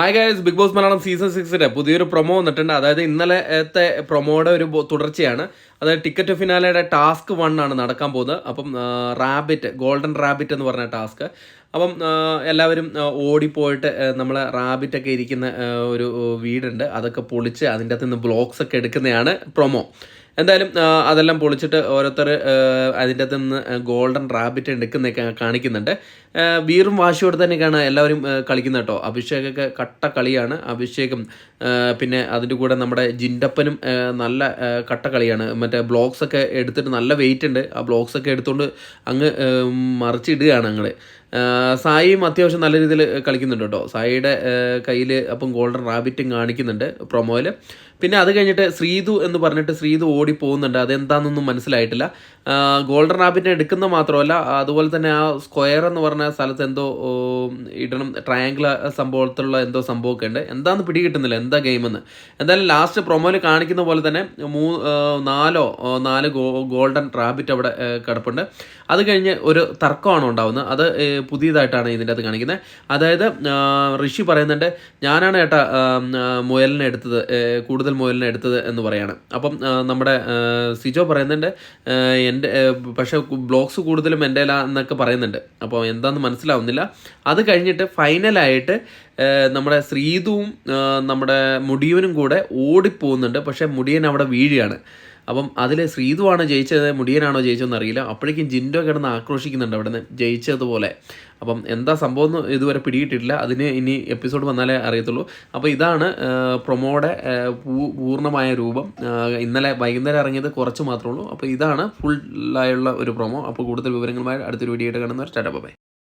Hi guys big boss Malayalam season സിക്സിന്റെ പുതിയൊരു promo വന്നിട്ടുണ്ട്. അതായത് ഇന്നലത്തെ പ്രൊമോയുടെ ഒരു തുടർച്ചയാണ്. അതായത് ടിക്കറ്റ് ഫിനാലയുടെ ടാസ്ക് വൺ ആണ് നടക്കാൻ പോകുന്നത്. അപ്പം റാബിറ്റ് ഗോൾഡൻ റാബിറ്റ് എന്ന് പറഞ്ഞ ടാസ്ക് അപ്പം എല്ലാവരും ഓടിപ്പോയിട്ട് നമ്മളെ റാബിറ്റൊക്കെ ഇരിക്കുന്ന ഒരു വീടുണ്ട്. അതൊക്കെ പൊളിച്ച് അതിന്റെ അകത്ത് നിന്ന് ബ്ലോക്സ് ഒക്കെ എടുക്കുന്നതാണ് പ്രൊമോ എന്തായാലും അതെല്ലാം പൊളിച്ചിട്ട് ഓരോരുത്തർ അതിന്റെ അകത്ത് നിന്ന് ഗോൾഡൻ റാബിറ്റ് എടുക്കുന്നൊക്കെ കാണിക്കുന്നുണ്ട്. വീറും വാശിയോടെ തന്നെയൊക്കെയാണ് എല്ലാവരും കളിക്കുന്നത് കേട്ടോ. അഭിഷേകൊക്കെ കട്ട കളിയാണ്. അഭിഷേകം പിന്നെ അതിന്റെ കൂടെ നമ്മുടെ ജിൻഡപ്പനും നല്ല കട്ട കളിയാണ്. മറ്റേ ബ്ലോക്സൊക്കെ ഒക്കെ എടുത്തിട്ട് നല്ല വെയിറ്റ് ഉണ്ട്. ആ ബ്ലോക്സ് ഒക്കെ എടുത്തുകൊണ്ട് അങ്ങ് മറിച്ചിടുകയാണ് ഞങ്ങൾ സായിയും അത്യാവശ്യം നല്ല രീതിയിൽ കളിക്കുന്നുണ്ട് കേട്ടോ. സായിയുടെ കയ്യിൽ അപ്പം ഗോൾഡൻ റാബിറ്റും കാണിക്കുന്നുണ്ട് പ്രൊമോയിൽ പിന്നെ അത് കഴിഞ്ഞിട്ട് ശ്രീതു എന്ന് പറഞ്ഞിട്ട് ശ്രീതു ഓടി പോകുന്നുണ്ട്. അതെന്താണെന്നൊന്നും മനസ്സിലായിട്ടില്ല. ഗോൾഡൻ റാബിറ്റിനെ എടുക്കുന്ന മാത്രമല്ല അതുപോലെ തന്നെ ആ സ്ക്വയർ എന്ന് പറഞ്ഞ സ്ഥലത്ത് എന്തോ ഇടണം ട്രയാങ്കിൾ സംഭവത്തിലുള്ള എന്തോ സംഭവമൊക്കെ ഉണ്ട്. എന്താണെന്ന് പിടികിട്ടുന്നില്ല എന്താ ഗെയിമെന്ന് എന്തായാലും ലാസ്റ്റ് പ്രൊമോയിൽ കാണിക്കുന്ന പോലെ തന്നെ മൂ നാലോ നാല് ഗോൾഡൻ റാബിറ്റ് അവിടെ കിടപ്പുണ്ട്. അത് കഴിഞ്ഞ് ഒരു തർക്കമാണ് ഉണ്ടാവുന്നത്? അത് പുതിയതായിട്ടാണ് ഇതിന്റെ അകത്ത് കാണിക്കുന്നത്. അതായത് ഋഷി പറയുന്നുണ്ട് ഞാനാണ് ഏട്ടാ മുയലിനെ എടുത്തത് കൂടുതൽ മുയലിനെ എടുത്തത് എന്ന് പറയാണ്. അപ്പം നമ്മുടെ സിജോ പറയുന്നുണ്ട് എന്റെ പക്ഷേ ബ്ലോക്സ് കൂടുതലും എന്റെ എന്നൊക്കെ പറയുന്നുണ്ട്. അപ്പോൾ എന്താണെന്ന് മനസ്സിലാവുന്നില്ല. അത് കഴിഞ്ഞിട്ട് ഫൈനലായിട്ട് നമ്മുടെ ശ്രീതുവും നമ്മുടെ മുടിയവനും കൂടെ ഓടിപ്പോകുന്നുണ്ട്. പക്ഷേ മുടിയൻ അവിടെ വീഴുകയാണ്. അപ്പം അതിൽ ശ്രീതുവാണോ ജയിച്ചത് മുടിയനാണോ ജയിച്ചതെന്ന് അറിയില്ല. അപ്പോഴേക്കും ജിൻഡോ കിടന്ന് ആക്രോശിക്കുന്നുണ്ട് നിന്ന് ജയിച്ചതുപോലെ. അപ്പം എന്താ സംഭവം എന്ന് ഇതുവരെ പിടിയിട്ടില്ല അതിന് ഇനി എപ്പിസോഡ് വന്നാലേ അറിയത്തുള്ളൂ. അപ്പോൾ ഇതാണ് പ്രൊമോയുടെ പൂർണമായ രൂപം. ഇന്നലെ വൈകുന്നേരം ഇറങ്ങിയത് കുറച്ച് മാത്രമേ ഉള്ളൂ. അപ്പോൾ ഇതാണ് ഫുള്ളായുള്ള ഒരു പ്രൊമോ. അപ്പോൾ കൂടുതൽ വിവരങ്ങളുമായി അടുത്തൊരു വീഡിയോ ആയിട്ട് കാണുന്നവർ ടാറ്റ ബൈ.